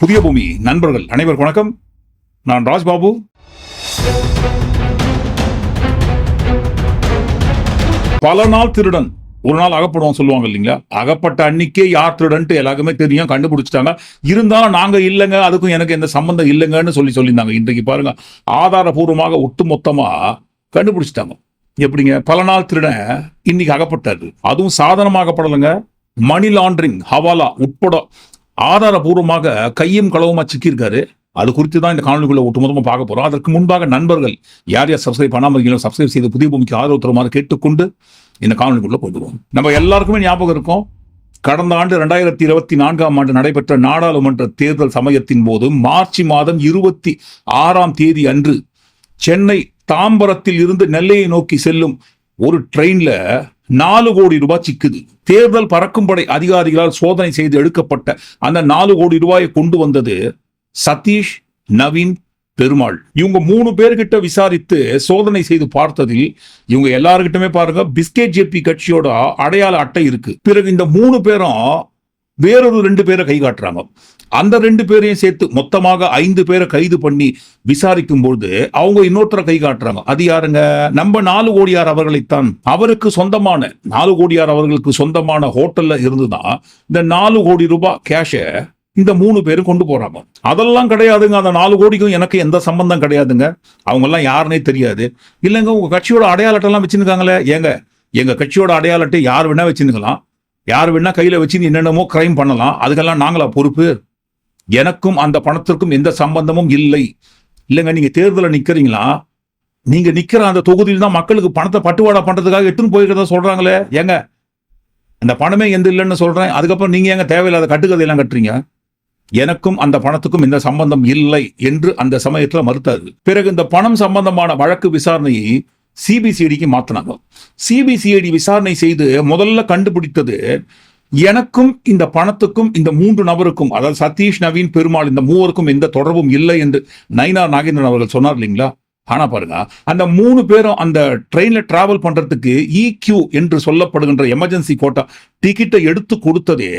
புதிய பூமி. நண்பர்கள் அனைவருக்கும் வணக்கம். நான் ராஜ்பாபு. பல நாள் திருடன். ஒரு நாள் அகப்படுவோம் சொல்லுவாங்க இல்லைங்களா? அகப்பட்ட அன்னைக்கே யார் திருடன்ட்டு எல்லாருக்குமே தெரியும் கண்டுபிடிச்சிட்டாங்க. இருந்தாலும் நாங்க இல்லைங்க அதுக்கும் எனக்கு எந்த சம்பந்தம் இல்லைங்கன்னு சொல்லி சொல்லியிருந்தாங்க. இன்றைக்கு பாருங்க ஆதாரபூர்வமாக ஒட்டு மொத்தமாக கண்டுபிடிச்சிட்டாங்க. எப்படிங்க? பல நாள் திருடன் இன்னைக்கு அகப்பட்டாரு. அதுவும் சாதனமாகப்படலைங்க. மணி லாண்டரிங் ஹவாலா உட்பட ஆதாரபூர்வமாக கையும் களவுமா சிக்கியிருக்காரு. அது குறித்து தான் இந்த காணொலிக்குள்ள ஒட்டுமொத்தமாக பார்க்க போறோம். அதற்கு முன்பாக நண்பர்கள் யார் யார் சப்ஸ்கிரைப் பண்ணாமல் இருக்கீங்களோ சப்ஸ்கிரைப் செய்து புதிய பூமிக்கு ஆதரவு தருமாறு கேட்டுக்கொண்டு இந்த காணொலிக்குள்ள போயிடுவோம் நம்ம எல்லாருக்குமே ஞாபகம் இருக்கும். கடந்த ஆண்டு ரெண்டாயிரத்தி இருபத்தி நான்காம் ஆண்டு நடைபெற்ற நாடாளுமன்ற தேர்தல் சமயத்தின் போது மார்ச் மாதம் இருபத்தி ஆறாம் தேதி அன்று சென்னை தாம்பரத்தில் இருந்து நெல்லையை நோக்கி செல்லும் ஒரு ட்ரெயினில் நாலு கோடி ரூபாய் சிக்குது. தேர்தல் பறக்கும் படை அதிகாரிகளால் சோதனை செய்து எடுக்கப்பட்ட அந்த நாலு கோடி ரூபாயை கொண்டு வந்தது சதீஷ் நவீன் பெருமாள். இவங்க மூணு பேர்கிட்ட விசாரித்து சோதனை செய்து பார்த்ததில் இவங்க எல்லாருக்கிட்டமே பாருங்க பிஸ்கெட் ஜேபி கட்சியோட அடையாள அட்டை இருக்கு. பிறகு இந்த மூணு பேரும் வேறொரு ரெண்டு பேரை கை காட்டுறாங்க. அந்த ரெண்டு பேரையும் சேர்த்து மொத்தமாக ஐந்து பேரை கைது பண்ணி விசாரிக்கும் பொழுது அவங்க இன்னொருத்தரை கை காட்டுறாங்க. அது யாருங்க? நம்ம நாலு கோடியார் அவர்களைத்தான். அவருக்கு சொந்தமான நாலு கோடியார் அவர்களுக்கு சொந்தமான ஹோட்டல்ல இருந்துதான் இந்த நாலு கோடி ரூபாய் கேஷை இந்த மூணு பேரும் கொண்டு போறாங்க. அதெல்லாம் கிடையாதுங்க. அந்த நாலு கோடிக்கும் எனக்கு எந்த சம்பந்தம் கிடையாதுங்க. அவங்க எல்லாம் யாருன்னே தெரியாது. இல்லைங்க உங்க கட்சியோட அடையாளட்டெல்லாம் வச்சிருக்காங்களே. ஏங்க எங்க கட்சியோட அடையாளட்டை யார் வேணா வச்சிருக்கலாம். யார் வேணா கையில் வச்சு என்னென்னமோ கிரைம் பண்ணலாம். அதுக்கெல்லாம் நாங்களா பொறுப்பு? எனக்கும் அந்த பணத்திற்கும் எந்த சம்பந்தமும் இல்லை. இல்லைங்க நீங்கள் தேர்தலில் நிற்கிறீங்களா நீங்கள் நிற்கிற அந்த தொகுதியில் தான் மக்களுக்கு பணத்தை பட்டுவாடா பண்ணுறதுக்காக எட்டுன்னு போயிருக்கிறதா சொல்கிறாங்களே ஏங்க அந்த பணமே எந்த இல்லைன்னு சொல்கிறேன் அதுக்கப்புறம் நீங்கள் ஏங்க தேவையில்லாத கட்டுக்கதையெல்லாம் கட்டுறீங்க? எனக்கும் அந்த பணத்துக்கும் இந்த சம்பந்தம் இல்லை என்று அந்த சமயத்தில் மறுத்தாரு பிறகு இந்த பணம் சம்பந்தமான வழக்கு விசாரணையை சிபிசிஐடிக்கு மாத்தினாங்க. சிபிசிஐடி விசாரணை செய்து முதல்ல கண்டுபிடித்தது எனக்கும் இந்த பணத்துக்கும் இந்த மூன்று நபருக்கும் அதாவது சதீஷ் நவீன் பெருமாள் இந்த மூவருக்கும் எந்த தொடர்பும் இல்லை என்று நயினார் நாகேந்திரன் அவர்கள் சொன்னார் இல்லைங்களா? ஆனா பாருங்க அந்த மூணு பேரும் அந்த ட்ரெயின்ல டிராவல் பண்றதுக்கு இக்யூ என்று சொல்லப்படுகின்ற எமர்ஜென்சி கோட்டா டிக்கெட்டை எடுத்து கொடுத்ததே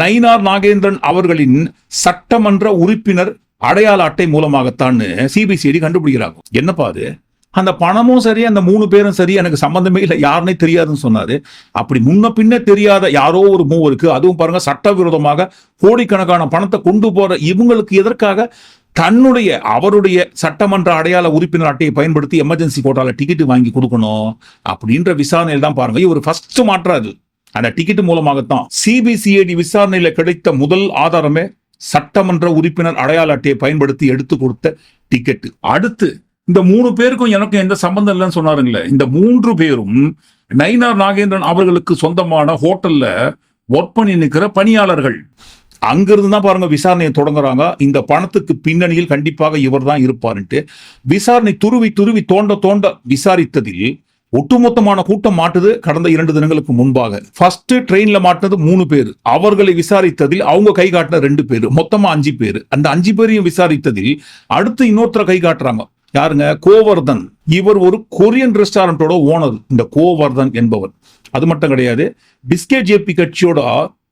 நயினார் நாகேந்திரன் அவர்களின் சட்டமன்ற உறுப்பினர் அடையாள அட்டை மூலமாகத்தான் சிபிசிஐடி கண்டுபிடிக்கிறாங்க. என்னப்பா அது? அந்த பணமும் சரி அந்த மூணு பேரும் சரி எனக்கு சம்மந்தமே இல்லை யாருன்னே தெரியாதுன்னு சொன்னாரு. அப்படி முன்ன பின்ன தெரியாத யாரோ ஒரு மூவருக்கு அதுவும் பாருங்க சட்டவிரோதமாக கோடிக்கணக்கான பணத்தை கொண்டு போற இவங்களுக்கு எதற்காக தன்னுடைய அவருடைய சட்டமன்ற அடையாள உறுப்பினர் அட்டையை பயன்படுத்தி எமர்ஜென்சி கோட்டால டிக்கெட் வாங்கி கொடுக்கணும் அப்படின்ற விசாரணையில் தான் பாருங்க இவர் ஃபர்ஸ்ட் மாற்றாது அந்த டிக்கெட் மூலமாகத்தான் சிபிசிஐடி விசாரணையில கிடைத்த முதல் ஆதாரமே சட்டமன்ற உறுப்பினர் அடையாள அட்டையை பயன்படுத்தி எடுத்து கொடுத்த டிக்கெட் அடுத்து இந்த மூணு பேருக்கும் எனக்கும் எந்த சம்பந்தம் இல்லைன்னு சொன்னாருங்களே. இந்த மூன்று பேரும் நயினார் நாகேந்திரன் அவர்களுக்கு சொந்தமான ஹோட்டல்ல ஒர்க் பண்ணி நிற்கிற பணியாளர்கள். அங்கிருந்து தான் பாருங்க விசாரணையை தொடங்குறாங்க. இந்த பணத்துக்கு பின்னணியில் கண்டிப்பாக இவர் தான் இருப்பாருன்ட்டு. விசாரணை துருவி துருவி தோண்ட தோண்ட விசாரித்ததில் ஒட்டுமொத்தமான கூட்டம் மாட்டுது கடந்த இரண்டு தினங்களுக்கு முன்பாக. ஃபர்ஸ்ட் ட்ரெயின்ல மாட்டினது மூணு பேர். அவர்களை விசாரித்ததில் அவங்க கை காட்டின ரெண்டு பேர். மொத்தமா அஞ்சு பேர். அந்த அஞ்சு பேரையும் விசாரித்ததில் அடுத்து இன்னொருத்தரை கை காட்டுறாங்க. யாருங்க? கோவர்தன். இவர் ஒரு கொரியன் ரெஸ்டாரண்டோட ஓனர். இந்த கோவர்தன் என்பவர். அது மட்டும் கிடையாது பிஸ்கே ஜேபி கட்சியோட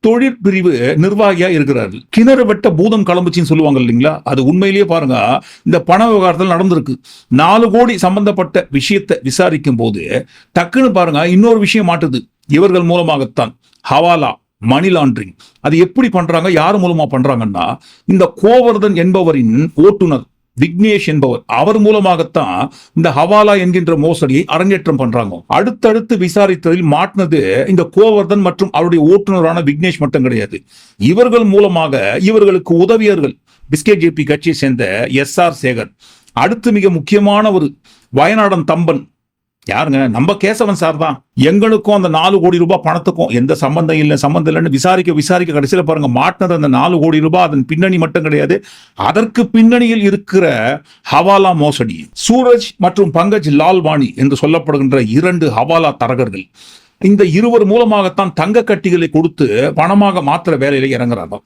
தொழிற்பிரிவு நிர்வாகியா இருக்கிறாரு. கிணறு வெட்ட பூதம் கிளம்புச்சின்னு சொல்லுவாங்க இல்லைங்களா? அது உண்மையிலேயே பாருங்க இந்த பண விவகாரத்தில் நடந்திருக்கு. நாலு கோடி சம்பந்தப்பட்ட விஷயத்தை விசாரிக்கும் போது டக்குன்னு பாருங்க இன்னொரு விஷயம் மாட்டுது. இவர்கள் மூலமாகத்தான். Hawala money laundering. அது எப்படி பண்றாங்க யார் மூலமா பண்றாங்கன்னா இந்த கோவர்தன் என்பவரின் ஓட்டுநர். விக்னேஷ் என்பவர். அவர் மூலமாகத்தான் இந்த ஹவாலா என்கின்ற மோசடியை அரங்கேற்றம் பண்றாங்க. அடுத்தடுத்து விசாரித்ததில் மாட்டினது இந்த கோவர்தன் மற்றும் அவருடைய ஓட்டுநரான விக்னேஷ் மட்டும் கிடையாது. இவர்கள் மூலமாக இவர்களுக்கு உதவியர்கள் பிஸ்கே ஜேபி கட்சியை சேர்ந்த எஸ் ஆர் சேகர். அடுத்து மிக முக்கியமான ஒரு வயநாடன் தம்பன் யாருங்க? நம்ம கேசவன் சார் தான். எங்களுக்கும் அந்த நாலு கோடி ரூபாய் பணத்துக்கும் எந்த சம்பந்தம் இல்லை சம்பந்தம் இல்லைன்னு விசாரிக்க விசாரிக்க கடைசியில் பாருங்க மாட்டினது அந்த நாலு கோடி ரூபாய் அதன் பின்னணி மட்டும் கிடையாது. அதற்கு பின்னணியில் இருக்கிற ஹவாலா மோசடி சூரஜ் மற்றும் பங்கஜ் லால்வாணி என்று சொல்லப்படுகின்ற இரண்டு ஹவாலா தரகர்கள் இந்த இருவர் மூலமாகத்தான் தங்க கட்டிகளை கொடுத்து பணமாக மாத்திர வேலையில இறங்குறாங்க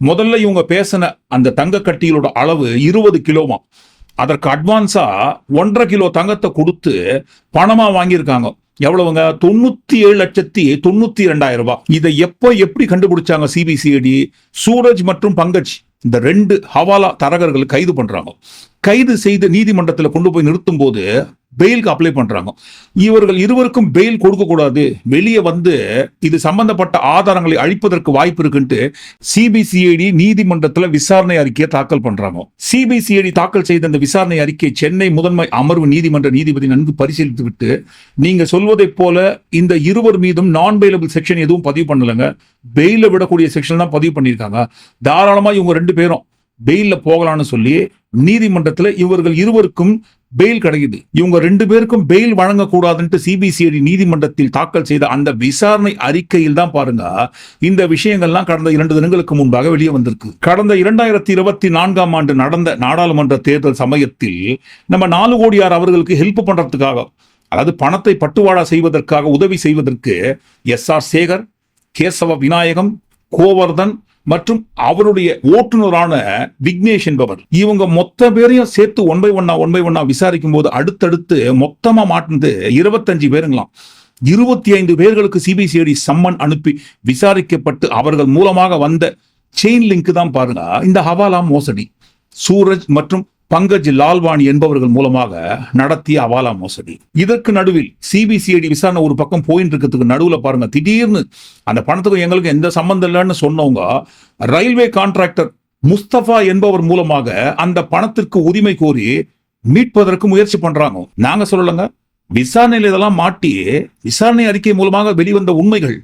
முதல்ல இவங்க பேசின அந்த தங்க கட்டிகளோட அளவு இருபது கிலோவாம் அதற்கு அட்வான்ஸா ஒன்றரை கிலோ தங்கத்தை கொடுத்து பணமா வாங்கியிருக்காங்க. எவ்வளவுங்க? தொண்ணூத்தி ஏழு லட்சத்தி தொண்ணூத்தி ரெண்டாயிரம் ரூபாய். இதை எப்போ எப்படி கண்டுபிடிச்சாங்க சிபிசிஐடி சூரஜ் மற்றும் பங்கஜ் இந்த ரெண்டு ஹவாலா தரகர்கள் கைது பண்றாங்க. கைது செய்து நீதிமன்றத்தில் கொண்டு போய் நிறுத்தும் போது பெயிலுக்கு அப்ளை பண்றாங்க. இவர்கள் இருவருக்கும் பெயில் கொடுக்கக்கூடாது. வெளியே வந்து இது சம்பந்தப்பட்ட ஆதாரங்களை அழிப்பதற்கு வாய்ப்பு இருக்குன்ட்டு சிபிசிஐடி நீதிமன்றத்தில் விசாரணை அறிக்கையை தாக்கல் பண்றாங்க. சிபிசிஐடி தாக்கல் செய்த அந்த விசாரணை அறிக்கை சென்னை முதன்மை அமர்வு நீதிமன்ற நீதிபதி நன்கு பரிசீலித்து விட்டு நீங்க சொல்வதைப் போல இந்த இருவர் மீதும் நான் பெயிலபிள் செக்ஷன் எதுவும் பதிவு பண்ணலங்க. பெயில விடக்கூடிய செக்ஷன் தான் பதிவு பண்ணியிருக்காங்க. தாராளமா இவங்க ரெண்டு பேரும் பெயில்ல போகலான்னு சொல்லி நீதிமன்றத்தில் இவர்கள் இருவருக்கும் பெயில் கிடைக்குது. இவங்க ரெண்டு பேருக்கும் பெயில் வழங்கக்கூடாதுன்ட்டு சிபிசிஐடி நீதிமன்றத்தில் தாக்கல் செய்த அந்த விசாரணை அறிக்கையில் தான் பாருங்க இந்த விஷயங்கள்லாம் கடந்த இரண்டு தினங்களுக்கு முன்பாக வெளியே வந்திருக்கு. கடந்த இரண்டாயிரத்தி இருபத்தி நான்காம் ஆண்டு நடந்த நாடாளுமன்ற தேர்தல் சமயத்தில் நம்ம நாலு கோடியார் அவர்களுக்கு ஹெல்ப் பண்றதுக்காக அதாவது பணத்தை பட்டுவாடா செய்வதற்காக உதவி செய்வதற்கு எஸ் ஆர் சேகர் கேசவ விநாயகம் கோவர்தன் மற்றும் அவருடைய ஓட்டுநரான விக்னேஷ் என்பவர். இவங்க மொத்த பேரையும் சேர்த்து ஒன் பை ஒன்னா ஒன் பை ஒன்னா விசாரிக்கும் போது அடுத்தடுத்து மொத்தமா மாட்டினது இருபத்தஞ்சு பேருங்களாம். இருபத்தி ஐந்து பேர்களுக்கு சிபிசிஐடி சம்மன் அனுப்பி விசாரிக்கப்பட்டு அவர்கள் மூலமாக வந்த செயின் லிங்க் தான் பாருங்க. இந்த ஹவாலா மோசடி. சூரஜ் மற்றும் பங்கஜ் லால்வாணி என்பவர்கள் மூலமாக நடத்திய அவாலா மோசடி. இதற்கு நடுவில் சிபிசிஐடி விசாரணை ஒரு பக்கம் போயின்னு இருக்கிறதுக்கு நடுவுல பாருங்க திடீர்னு அந்த பணத்துக்கும் எங்களுக்கு எந்த சம்மந்தம் இல்லைன்னு சொன்னவங்க ரயில்வே கான்ட்ராக்டர் முஸ்தபா என்பவர் மூலமாக அந்த பணத்திற்கு உரிமை கோரி மீட்பதற்கு முயற்சி பண்றாங்க. நாங்க சொல்லலங்க. விசாரணையில் இதெல்லாம் மாட்டி விசாரணை அறிக்கை மூலமாக வெளிவந்த உண்மைகள்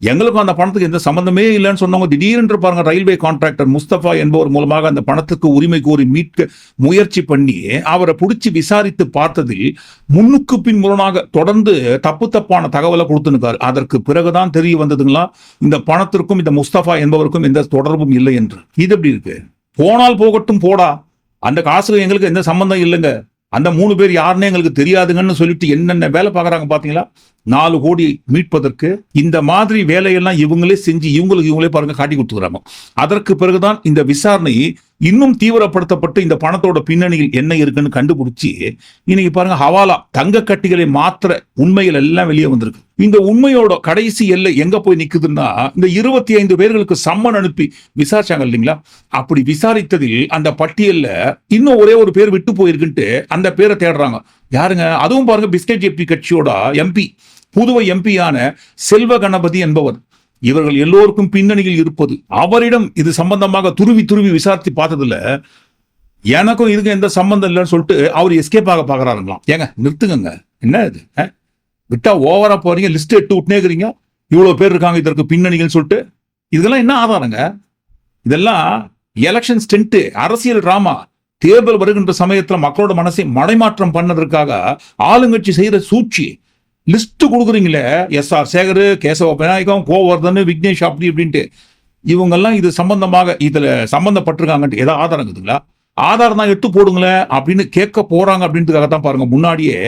எங்களுக்கும் அந்த பணத்துக்கு எந்த சம்மந்தமே இல்லைன்னு சொன்னவங்க திடீரென்று பாருங்க ரயில்வே கான்ட்ராக்டர் முஸ்தபா என்பவர் மூலமாக அந்த பணத்துக்கு உரிமை கோரி மீட்க முயற்சி பண்ணி அவரை பிடிச்சி விசாரித்து பார்த்ததில் முன்னுக்கு பின் முரணாக தொடர்ந்து தப்பு தப்பான தகவலை கொடுத்துனுக்காரு அதற்கு பிறகுதான் தெரிய வந்ததுங்களா இந்த பணத்திற்கும் இந்த முஸ்தபா என்பவருக்கும் எந்த தொடர்பும் இல்லை என்று. இது எப்படி இருக்கு? போனால் போகட்டும் போடா. அந்த காசுக்கு எங்களுக்கு எந்த சம்பந்தம் இல்லைங்க. அந்த மூணு பேர் யாருன்னே எங்களுக்கு தெரியாதுங்கன்னு சொல்லிட்டு என்னென்ன வேலை பார்க்கறாங்க பார்த்தீங்களா? நாலு கோடி மீட்பதற்கு இந்த மாதிரி வேலையெல்லாம் இவங்களே செஞ்சு இவங்களுக்கு இவங்களே பாருங்க காட்டி கொடுத்துக்கிறாங்க. அதற்கு பிறகுதான் இந்த விசாரணை இன்னும் தீவிரப்படுத்தப்பட்டு இந்த பணத்தோட பின்னணியில் என்ன இருக்குன்னு கண்டுபிடிச்சி இன்னைக்கு பாருங்க ஹவாலா தங்க கட்டிகளை மாத்திர உண்மைகள் எல்லாம் வெளியே வந்திருக்கு. இந்த உண்மையோட கடைசி எல்லை எங்க போய் நிக்குதுன்னா இந்த இருபத்தி ஐந்து பேர்களுக்கு சம்மன் அனுப்பி விசாரிச்சாங்க இல்லைங்களா? அப்படி விசாரித்ததில் அந்த பட்டியல்ல இன்னும் ஒரே ஒரு பேர் விட்டு போயிருக்குன்ட்டு அந்த பேரை தேடுறாங்க. யாருங்க? அதுவும் பாருங்க பிஸ்கட் ஜெபி கட்சியோட எம்பி புதுவை எம்பியான செல்வ கணபதி என்பவர். இவர்கள் எல்லோருக்கும் பின்னணியில் இருப்பது. அவரிடம் இது சம்பந்தமாக துருவி துருவி விசாரித்து பார்த்ததுல எனக்கும் இதுக்கு எந்த சம்பந்தம் இல்லைன்னு சொல்லிட்டு அவர் எஸ்கேப் ஆக பாக்குறாருங்களாம் ஏங்க நிறுத்துங்க என்ன இது? விட்டா ஓவரா போறீங்க லிஸ்ட் எட்டு விட்டுனே இருக்கிறீங்க. இவ்வளவு பேர் இருக்காங்க இதற்கு பின்னணிகள்னு சொல்லிட்டு. இதெல்லாம் என்ன ஆதாரங்க? இதெல்லாம் எலெக்ஷன் ஸ்டென்ட் அரசியல் டிராமா தேர்தல் வருகின்ற சமயத்தில் மக்களோட மனசை மடைமாற்றம் பண்ணதற்காக ஆளுங்கட்சி செய்யற சூழ்ச்சி. லிஸ்ட் கொடுக்குறீங்களே? எஸ் ஆர் சேகர் கேசவ விநாயகம் கோவர்தன் விக்னேஷ் அப்படி இப்படின்ட்டு. இவங்கெல்லாம் இது சம்பந்தமாக இதில் சம்பந்தப்பட்டிருக்காங்கன்ட்டு. ஏதாவது ஆதாரம் இருக்குதுங்களா? ஆதாரம் தான் எடுத்து போடுங்களேன் அப்படின்னு கேட்க போறாங்க அப்படின்றதுக்காக தான் பாருங்க. முன்னாடியே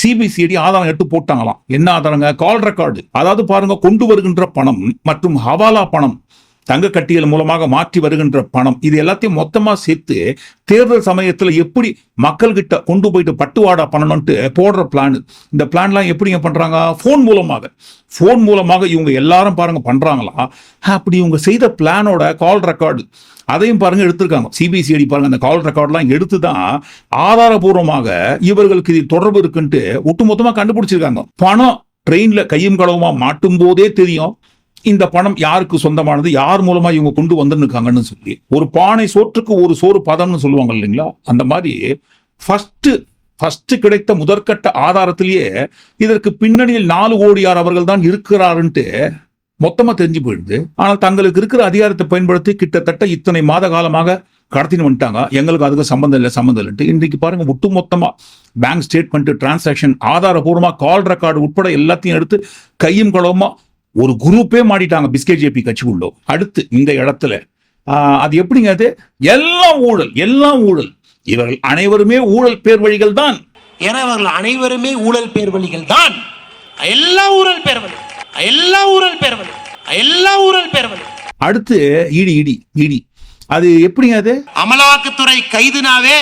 சிபிசிஐடி ஆதாரம் எடுத்து போட்டாங்களாம். என்ன ஆதாரங்க? கால் ரெக்கார்டு அதாவது பாருங்க கொண்டு வருகின்ற பணம் மற்றும் ஹவாலா பணம். தங்க கட்டியல் மூலமாக மாற்றி வருகின்ற பணம். இது எல்லாத்தையும் மொத்தமாக சேர்த்து தேர்தல் சமயத்தில் எப்படி மக்கள்கிட்ட கொண்டு போயிட்டு பட்டுவாடா பண்ணணும்ட்டு போடுற பிளான் இந்த பிளான்லாம் எப்படிங்க பண்ணுறாங்க ஃபோன் மூலமாக. ஃபோன் மூலமாக இவங்க எல்லாரும் பாருங்க பண்ணுறாங்களா அப்படி இவங்க செய்த பிளானோட கால் ரெக்கார்டு அதையும் பாருங்க எடுத்திருக்காங்க. சிபிசிஐடி பாருங்க அந்த கால் ரெக்கார்டெலாம் எடுத்து தான் ஆதாரபூர்வமாக இவர்களுக்கு இது தொடர்பு இருக்குன்ட்டு ஒட்டுமொத்தமாக கண்டுபிடிச்சிருக்காங்க. பணம் ட்ரெயினில் கையும் களவுமா மாட்டும் போதே தெரியும். இந்த பணம் யாருக்கு சொந்தமானது? யார் மூலமா இவங்க கொண்டு வந்துருக்காங்கன்னு சொல்லி. ஒரு பானை சோற்றுக்கு ஒரு சோறு பதம்னு சொல்லுவாங்க இல்லைங்களா? அந்த மாதிரி ஃபர்ஸ்ட் ஃபர்ஸ்ட் கிடைத்த முதற்கட்ட ஆதாரத்திலேயே இதற்கு பின்னணியில் நாலு கோடியார் அவர்கள் தான் இருக்கிறாருன்ட்டு மொத்தமா தெரிஞ்சு போயிடுது. ஆனால் தங்களுக்கு இருக்கிற அதிகாரத்தை பயன்படுத்தி கிட்டத்தட்ட இத்தனை மாத காலமாக கடத்தின்னு வந்துட்டாங்க. எங்களுக்கு அதுக்கு சம்மந்தம் இல்லை சம்மந்தம் இல்லைன்ட்டு. இன்றைக்கு பாருங்க ஒட்டு மொத்தமா பேங்க் ஸ்டேட்மெண்ட் டிரான்சாக்ஷன் ஆதாரபூர்வமா கால் ரெக்கார்டு உட்பட எல்லாத்தையும் எடுத்து கையும் களவுமா ஒரு குரூப்பே மாட்டிட்டாங்க பிஸ்கெட் ஜேபி கட்சிக்குள்ளோ. அடுத்து இந்த இடத்துல அது எப்படிங்க அது? எல்லாம் ஊழல் எல்லாம் ஊழல். இவர்கள் அனைவருமே ஊழல் பேர் வழிகள் தான். ஏன்னா அவர்கள் அனைவருமே ஊழல் பேர்வழிகள் தான். எல்லா ஊழல் பேர்வழி எல்லா ஊழல் பேர்வழி எல்லா ஊழல் பேர்வழி. அடுத்து இடி இடி இடி. அது எப்படிங்க அது? அமலாக்கத்துறை கைதுனாவே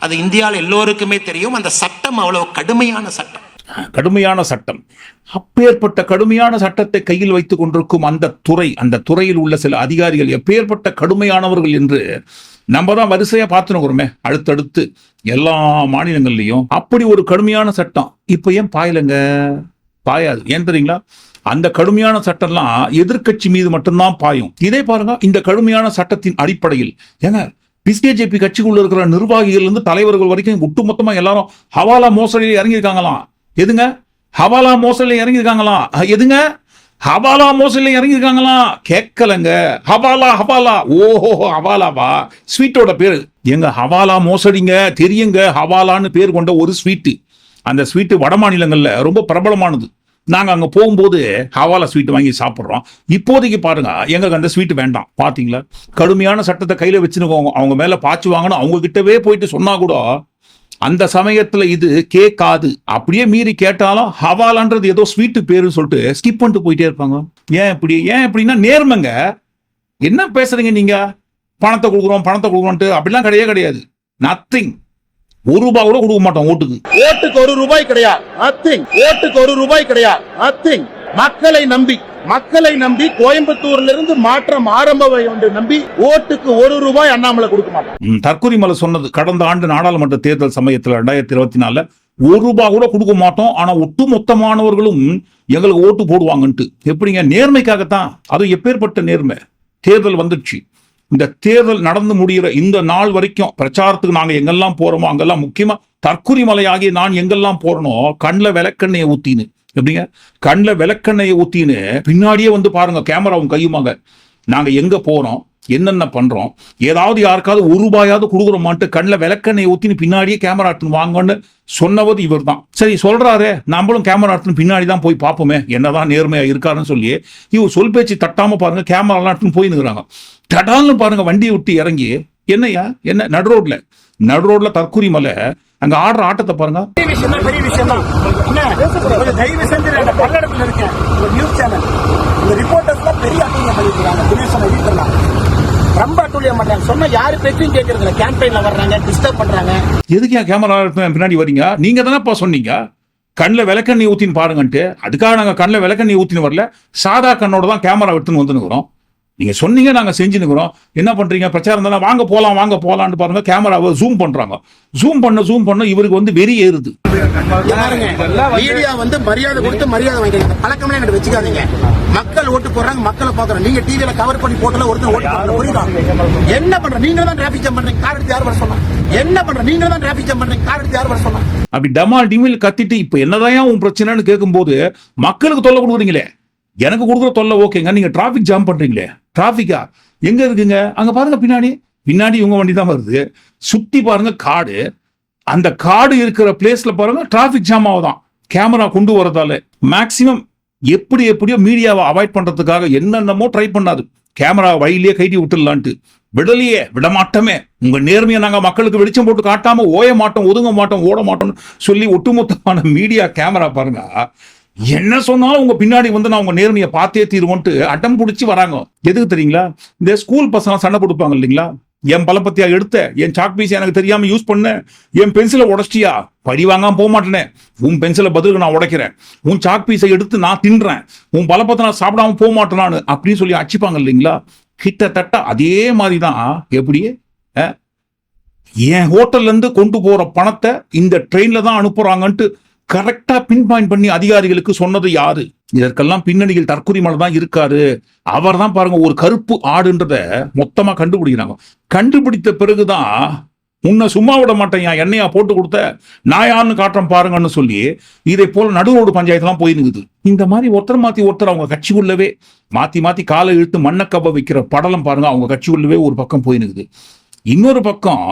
அது இந்தியாவில் எல்லோருக்குமே தெரியும் அந்த சட்டம் அவ்வளவு கடுமையான சட்டம். கடுமையான சட்டம். அப்பேற்பட்ட கடுமையான சட்டத்தை கையில் வைத்துக் கொண்டிருக்கும் அந்த துறை அந்த துறையில் உள்ள சில அதிகாரிகள் எப்பேற்பட்ட கடுமையானவர்கள் என்று நம்ம தான் வரிசையா பார்த்துனுக்குறோமே அடுத்தடுத்து எல்லா மாநிலங்கள்லையும் அப்படி ஒரு கடுமையான சட்டம். இப்ப ஏன் பாயலங்க? பாயாது. ஏன் தெரியுங்களா? அந்த கடுமையான சட்டம்லாம் எதிர்க்கட்சி மீது மட்டும்தான் பாயும். இதே பாருங்க இந்த கடுமையான சட்டத்தின் அடிப்படையில். ஏங்க பிசிஏஜேபி கட்சிக்குள்ள இருக்கிற நிர்வாகிகள் இருந்து தலைவர்கள் வரைக்கும் ஒட்டுமொத்தமா எல்லாரும் ஹவாலா மோசடியில் இறங்கியிருக்காங்களாம். எதுங்க? ஹவாலா மோசல்ல இறங்கியிருக்காங்களாம் எதுங்க? ஹவாலா மோசல்ல இறங்கியிருக்காங்களாம் கேட்கலங்க. ஹவாலா ஹவாலா. ஓஹோ ஹவாலாவா? ஸ்வீட்டோட பேர். எங்க ஹவாலா மோசடிங்க தெரியுங்க. ஹவாலான்னு பேர் கொண்ட ஒரு ஸ்வீட்டு. அந்த ஸ்வீட்டு வட மாநிலங்களில் ரொம்ப பிரபலமானது. நாங்கள் அங்கே போகும்போது ஹவாலா ஸ்வீட் வாங்கி சாப்பிட்றோம். இப்போதைக்கு பாருங்க எங்களுக்கு அந்த ஸ்வீட் வேண்டாம். பார்த்தீங்களா கடுமையான சட்டத்தை கையில் வச்சுன்னு அவங்க மேலே பாய்ச்சி வாங்கணும். அவங்க கிட்டவே போயிட்டு சொன்னா கூட அந்த சமயத்துல இது கேட்காது. அப்படியே மீறி கேட்டாலும் ஹவாலான்றது ஏதோ ஸ்வீட்டு பேருன்னு சொல்லிட்டு ஸ்கிப் பண்ணிட்டு போயிட்டே இருப்பாங்க. ஏன் இப்படி? ஏன் இப்படின்னா நேர்மைங்க. என்ன பேசுறீங்க நீங்க? பணத்தை கொடுக்குறோம் பணத்தை கொடுக்குறோம்ட்டு அப்படிலாம் கிடையவே கிடையாது. நத்திங் ஒரு ரூபாய் கூட கொடுக்க மாட்டோம் ஓட்டுக்கு. ஓட்டுக்கு ஒரு ரூபாய் கிடையாது. நத்திங் ஓட்டுக்கு ஒரு ரூபாய் கிடையாது. நத்திங் மக்களை நம்பி மக்களை நம்பி கோயம்புத்தூர்ல இருந்து மாற்றம் ஆரம்ப என்று நம்பி ஓட்டுக்கு ஒரு ரூபாய் அண்ணாமலை கொடுக்க மாட்டான் ம், தற்கொலை சொன்னது கடந்த ஆண்டு நாடாளுமன்ற தேர்தல் சமயத்துல ரெண்டாயிரத்தி இருபத்தி நாலுல ஒரு ரூபாய் கூட கொடுக்க மாட்டோம். ஆனா ஒட்டுமொத்தமானவர்களும் எங்களுக்கு ஓட்டு போடுவாங்கன்ட்டு. எப்படிங்க? நேர்மைக்காகத்தான். அது எப்பேற்பட்ட நேர்மை? தேர்தல் வந்துடுச்சு. இந்த தேர்தல் நடந்து முடிகிற இந்த நாள் வரைக்கும் பிரச்சாரத்துக்கு நாங்க எங்கெல்லாம் போறோமோ அங்கெல்லாம் முக்கியமா தற்குறி மலையாகி நான் எங்கெல்லாம் போறனோ கண்ணில் விளக்கெண்ணையை ஊத்தின்னு. எப்படிங்க? கண்ணில் விளக்கெண்ணையை ஊத்தின்னு பின்னாடியே வந்து பாருங்க கேமராவும் கையுமாங்க நாங்கள் எங்கே போகிறோம் என்னென்ன பண்ணுறோம் ஏதாவது யாருக்காவது ஒரு ரூபாயாவது கொடுக்குறோமான்ட்டு கண்ணில் விளக்கெண்ணெய் ஊற்றின்னு பின்னாடியே கேமரா எடுத்துன்னு வாங்கன்னு சொன்னவது இவர் தான் சரி சொல்கிறாரு நம்மளும் கேமரா எடுத்துன்னு பின்னாடி தான் போய் பார்ப்போமே. என்னதான் நேர்மையாக இருக்காருன்னு சொல்லி இவர் சொல் பேச்சு தட்டாமல் பாருங்கள் கேமராலாம் எடுத்துன்னு போயின்னுக்குறாங்க. தடால்னு பாருங்கள் வண்டியை விட்டு இறங்கி என்னய்யா? என்ன நடு ரோட்ல? நடு ரோட்ல தற்குறி மலை. அங்க ஆடுற ஆட்டத்தை பாருங்க. பெரிய விஷயம் தான் தான் தயவு செஞ்சு அந்த பல்லடத்துல இருக்கேன். ஒரு நியூஸ் சேனல் இந்த ரிப்போர்ட்டர்ஸ்லாம் பெரிய அட்டூழியம் பண்ணிருக்காங்க தினேசனை வீட்டுலாம் ரொம்ப அட்டூழியம் பண்றாங்க. சொன்ன யாரு பேச்சையும் கேட்கறது இல்லை கேம்பெயின்ல வர்றாங்க டிஸ்டர்ப் பண்றாங்க. எதுக்கு ஏன் கேமரா எடுத்து பின்னாடி வரீங்க? நீங்க தானேப்பா சொன்னீங்க. கண்ணில் விளக்கெண்ணெய் ஊத்தின்னு பாருங்கன்ட்டு. அதுக்காக நாங்க கண்ணில் விளக்கெண்ணெய் ஊத்தின்னு வரல. சாதா கண்ணோட தான் கேமரா எடுத்துன்னு வந்துனுக்குறோம் நீங்க சொன்னீங்க நாங்க செஞ்சுனுக்குறோம் என்ன பண்றீங்க? பிரச்சாரம் தானே. வாங்க போலாம் வாங்க போலாம்னு பாருங்க கேமராவை ஜூம் பண்றாங்க. ஜூம் பண்ண ஜூம் பண்ண இவருக்கு வந்து வெறி ஏறுது. மீடியா வந்து மரியாதை கொடுத்து மரியாதை வாங்கிக்கிறீங்க. பழக்கமே எனக்கு வச்சுக்காதீங்க. மக்கள் ஓட்டு போடுறாங்க மக்களை பாக்குறோம் நீங்க டிவில கவர் பண்ணி போட்டல ஒருத்தர் ஓட்டு போடுறது புரியுதா? என்ன பண்ற? நீங்க தான் டிராபிக் ஜாம் பண்றீங்க. கார் எடுத்து யார் வர சொன்னா என்ன பண்ற? நீங்க தான் டிராபிக் ஜாம் பண்றீங்க. கார் எடுத்து யார் வர சொன்னா அப்படி டமால் டிமில் கத்திட்டு இப்ப என்னதான் உன் பிரச்சனைன்னு கேட்கும்போது மக்களுக்கு தொல்லை கொடுக்குறீங்களே? எனக்கு கொடுக்குற தொல்லை ஓகேங்க. நீங்க டிராஃபிக் ஜாம் பண்றீங்களே. டிராஃபிக்கா எங்க இருக்குங்க? அங்க பாருங்க பின்னாடி. பின்னாடி இவங்க வண்டி தான் வருது. சுத்தி பாருங்க காடு. அந்த காடு இருக்கிற பிளேஸ்ல பாருங்க டிராஃபிக் ஜாம் ஆகுதான். கேமரா கொண்டு வரதால. மேக்சிமம் எப்படி எப்படியோ மீடியாவை அவாய்ட் பண்றதுக்காக என்னென்னமோ ட்ரை பண்ணாது. கேமரா வழியிலேயே கைட்டி விட்டுடலான்ட்டு. விடலையே விடமாட்டமே. உங்க நேர்மையை நாங்க மக்களுக்கு வெளிச்சம் போட்டு காட்டாம ஓய மாட்டோம் ஒதுங்க மாட்டோம் ஓட மாட்டோம்னு சொல்லி ஒட்டுமொத்தமான மீடியா கேமரா பாருங்க. என்ன சொன்னாலும் உங்க பின்னாடி வந்து நான் உங்க நேர்மையை பார்த்தே தீருவோன்ட்டு அட்டம் பிடிச்சி வராங்க. எதுக்கு தெரியுங்களா? இந்த ஸ்கூல் பசங்க சண்டை கொடுப்பாங்க இல்லைங்களா? என் பலப்பத்தியா எடுத்த என் சாக் பீஸ் எனக்கு தெரியாம யூஸ் பண்ண என் பென்சிலை உடைச்சிட்டியா? படி வாங்காம போக மாட்டேனே. உன் பென்சிலை பதிலுக்கு நான் உடைக்கிறேன். உன் சாக் பீஸை எடுத்து நான் தின்றேன். உன் பலப்பத்தை நான் சாப்பிடாம போக மாட்டேனான்னு அப்படின்னு சொல்லி அடிச்சுப்பாங்க இல்லைங்களா? கிட்டத்தட்ட அதே மாதிரி தான் எப்படியே என் ஹோட்டல்லேருந்து கொண்டு போகிற பணத்தை இந்த ட்ரெயினில் தான் அனுப்புகிறாங்கன்ட்டு கரெக்டா பின் பாயிண்ட் பண்ணி அதிகாரிகளுக்கு சொன்னது யாரு? இதற்கெல்லாம் பின்னணியில் தற்குறிமலை தான் இருக்காரு. அவர் தான் பாருங்க ஒரு கருப்பு ஆடுன்றத மொத்தமா கண்டுபிடிக்கிறாங்க. கண்டுபிடித்த பிறகுதான் உன்னை சும்மா விட மாட்டேன் என் எண்ணெயா போட்டு கொடுத்த நான் யாருன்னு காட்டுறேன் பாருங்கன்னு சொல்லி இதை போல நடுவோடு பஞ்சாயத்துலாம் போய் நிக்குது. இந்த மாதிரி ஒருத்தர் மாத்தி ஒருத்தர் அவங்க கட்சிக்குள்ளவே மாத்தி மாத்தி காலை இழுத்து மண்ணக்கப்ப வைக்கிற படலம் பாருங்க அவங்க கட்சிக்குள்ளவே ஒரு பக்கம் போய் நிக்குது. இன்னொரு பக்கம்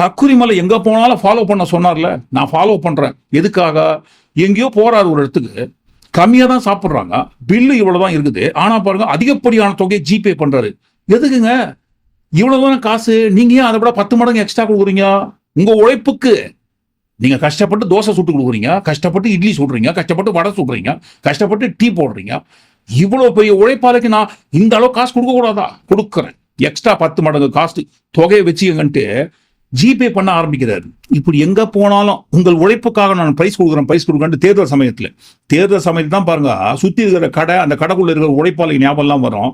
தக்குரிமலை எங்கே போனாலும் ஃபாலோ பண்ண சொன்னார்ல? நான் ஃபாலோ பண்ணுறேன் எதுக்காக? எங்கேயோ போகிறார் ஒரு இடத்துக்கு. கம்மியாக தான் சாப்பிட்றாங்க. பில்லு இவ்வளோ தான் இருக்குது. ஆனால் பாருங்க அதிகப்படியான தொகையை ஜிபே பண்ணுறாரு எதுக்குங்க? இவ்வளவுதான காசு? நீங்கள் ஏன் அதை விட பத்து மடங்கு எக்ஸ்ட்ரா கொடுக்குறீங்க? உங்கள் உழைப்புக்கு. நீங்கள் கஷ்டப்பட்டு தோசை சுட்டு கொடுக்குறீங்க. கஷ்டப்பட்டு இட்லி சுடுறீங்க. கஷ்டப்பட்டு வடை சுடுறீங்க. கஷ்டப்பட்டு டீ போடுறீங்க. இவ்வளோ பெரிய உழைப்பாளுக்கு நான் இந்த அளவு காசு கொடுக்கக்கூடாதா? கொடுக்குறேன். எக்ஸ்ட்ரா பத்து மடங்கு காசு தொகையை வச்சுக்கங்கன்ட்டு ஜிபே பண்ண ஆரம்பிக்கிறாரு. இப்படி எங்க போனாலும் உங்கள் உழைப்புக்காக நான் பிரைஸ் கொடுக்குறேன் பிரைஸ் கொடுக்குறேன் தேர்தல் சமயத்தில். தேர்தல் சமயத்தில் தான் பாருங்க சுற்றி இருக்கிற கடை அந்த கடைக்குள்ள இருக்கிற உழைப்பாளி ஞாபகம் எல்லாம் வரும்.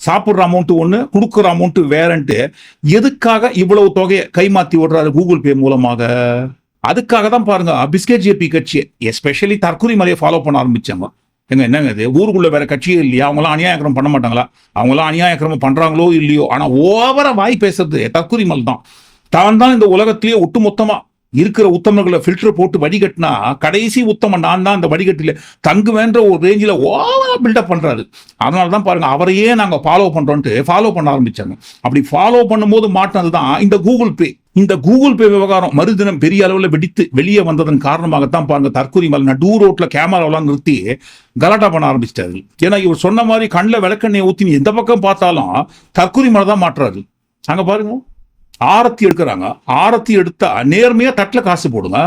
சாப்பிட்ற அமௌண்ட்டு ஒன்று கொடுக்குற அமௌண்ட்டு வேறன்ட்டு எதுக்காக இவ்வளவு தொகையை கைமாற்றி விடுறாரு கூகுள் பே மூலமாக? அதுக்காக தான் பாருங்க பிஸ்கெட் ஜேபி கட்சி எஸ்பெஷலி தற்கொலை மலையை ஃபாலோ பண்ண ஆரம்பிச்சாங்க. எங்க என்னங்க இது? ஊருக்குள்ள வேற கட்சியே இல்லையா? அவங்களாம் அநியாயக்கிரமம் பண்ண மாட்டாங்களா? அவங்களாம் அநியாயக்கிரமம் பண்றாங்களோ இல்லையோ? ஆனா ஓவரா வாய் பேசுறது தற்கொலை மல் தான். தான் தான் இந்த உலகத்திலேயே ஒட்டுமொத்தமா இருக்கிற உத்தமர்களை ஃபில்டர் போட்டு வடிகட்டினா கடைசி உத்தமன் நான் தான் இந்த வடிகட்டில தங்குவேன்ற ஒரு ரேஞ்சில் ஓவராக பில்டப் பண்ணுறாரு அதனால தான் பாருங்கள் அவரையே நாங்கள் ஃபாலோ பண்ணுறோன்ட்டு ஃபாலோ பண்ண ஆரம்பிச்சாங்க. அப்படி ஃபாலோ பண்ணும்போது மாட்டினது தான் இந்த கூகுள் பே இந்த கூகுள் பே விவகாரம் மறுதினம் பெரிய அளவில் வெடித்து வெளியே வந்ததன் காரணமாகத்தான் பாருங்க தற்கொலை மேல நடு ரோட்டில் கேமராவெல்லாம் நிறுத்தி கலாட்டா பண்ண ஆரம்பிச்சிட்டாரு. ஏன்னா இவர் சொன்ன மாதிரி கண்ணில் விளக்கெண்ணெய் ஊற்றி எந்த பக்கம் பார்த்தாலும் தற்கொலை மலை தான் மாட்டுறாரு. அங்கே பாருங்க. ஆரத்தி எடுக்கிறாங்க. ஆரத்தி எடுத்தா நேர்மையா தட்டுல காசு போடுங்க.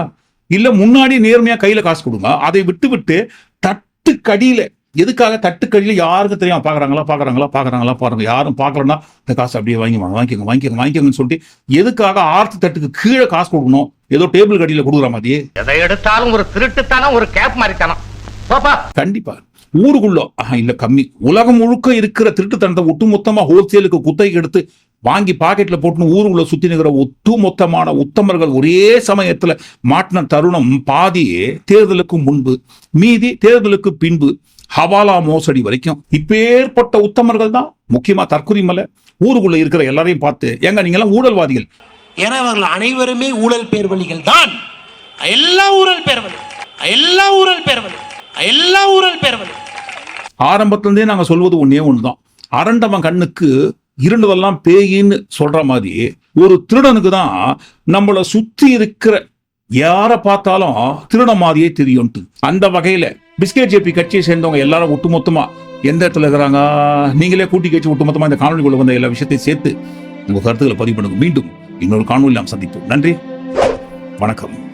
இல்ல முன்னாடி நேர்மையா கையில காசு கொடுங்க. அதை விட்டு விட்டு தட்டு கடியில எதுக்காக தட்டு கடியில யாருக்கும் தெரியும்? பாக்குறாங்களா பாக்குறாங்களா பாக்குறாங்களா பாருங்க. யாரும் பார்க்கலன்னா இந்த காசு அப்படியே வாங்கி வாங்க வாங்கிக்கோங்க வாங்கிக்கோங்க வாங்கிக்கோங்கன்னு சொல்லிட்டு எதுக்காக ஆரத்தி தட்டுக்கு கீழே காசு கொடுக்கணும்? ஏதோ டேபிள் கடியில கொடுக்குற மாதிரியே எதை எடுத்தாலும் ஒரு திருட்டுத்தனம் ஒரு கேப் மாதிரித்தனம் போப்பா. கண்டிப்பா. ஊருக்குள்ள இல்ல கம்மி. உலகம் முழுக்க இருக்கிற திருட்டுத்தனத்தை ஒட்டுமொத்தமா ஹோல்சேலுக்கு குத்தகைக்கு எடுத்து வாங்கி பாக்கெட்ல போட்டுன்னு ஊருக்குள்ள சுத்தி நிற்கிற ஒட்டுமொத்தமான உத்தமர்கள் ஒரே சமயத்துல மாட்டின தருணம் பாதி தேர்தலுக்கு முன்பு மீதி தேர்தலுக்கு பின்பு ஹவாலா மோசடி வரைக்கும். இப்பேற்பட்ட உத்தமர்கள் தான். முக்கியமா தற்குறி மலை ஊருக்குள்ள இருக்கிற எல்லாரையும் பார்த்து ஏங்க நீங்க எல்லாம் ஊழல்வாதிகள். ஏன்னா அவர்கள் அனைவருமே ஊழல் பேர்வழிகள் தான். எல்லா ஊழல் பேர்வழி எல்லா ஊழல் பேர்வழி எல்லா ஊழல் பேர்வழி. ஆரம்பத்திலிருந்தே நாங்க சொல்வது ஒண்ணே ஒண்ணுதான். அரண்டவன் கண்ணுக்கு இருண்டதெல்லாம் பேயின்னு சொல்ற மாதிரி ஒரு திருடனுக்கு தான் நம்மளை சுத்தி இருக்கிற யாரை பார்த்தாலும் திருட மாதிரியே தெரியும்ட்டு. அந்த வகையில பிஸ்கெட் ஜேபி கட்சியை சேர்ந்தவங்க எல்லாரும் ஒட்டுமொத்தமா எந்த இடத்துல இருக்கிறாங்க? நீங்களே கூட்டி கட்சி ஒட்டுமொத்தமா இந்த காணொலிக்குள்ள வந்த எல்லா விஷயத்தையும் சேர்த்து உங்க கருத்துக்களை பதிவு பண்ணுங்க. மீண்டும் இன்னொரு காணொலி நாம் சந்திப்போம். நன்றி. வணக்கம்.